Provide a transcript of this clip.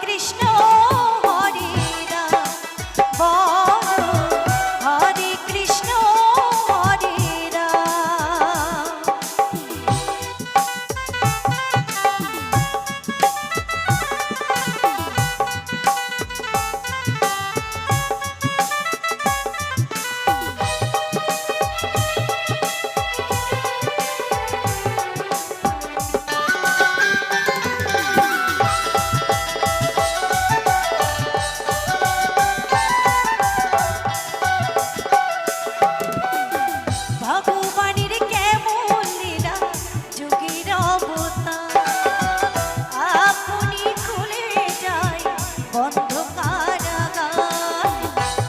কৃষ্ণ বাড়ি